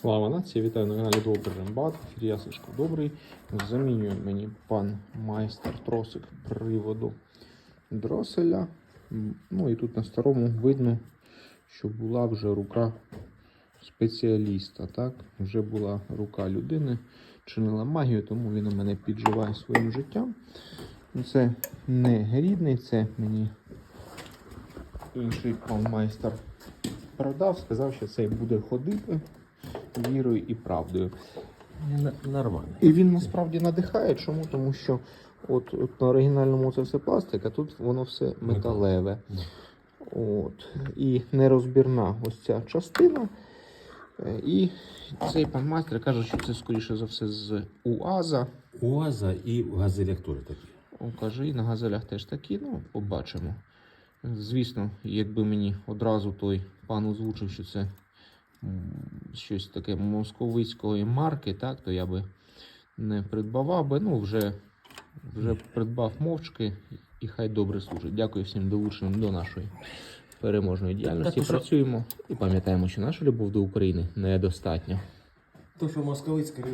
Слава нації, вітаю на каналі Добрий Рембат. Я Добрий. Замінює мені пан майстер тросик приводу дроселя. Ну і тут на старому видно, що була вже рука спеціаліста. Так? Вже була рука людини, чинила магію, тому він у мене підживає своїм життям. Ну, Це не рідний, це мені інший пан майстер продав, сказав, що це буде ходити вірою і правдою. Нормально. І він насправді надихає. Чому? Тому що от, от на оригінальному це все пластик, а тут воно все металеве. От. І нерозбірна ось ця частина. Е, І цей пан майстер каже, що це скоріше за все з УАЗа. УАЗа і в газелях теж такі. О, каже, і на газелях теж такі, ну, побачимо. Звісно, якби мені одразу той пан озвучив, що це щось таке московицької марки, так, то я би не придбавав би. Ну, вже, вже придбав мовчки і хай добре служить. Дякую всім долученим до нашої переможної діяльності. Так, Працюємо і пам'ятаємо, що наша любов до України недостатня. То, що московицька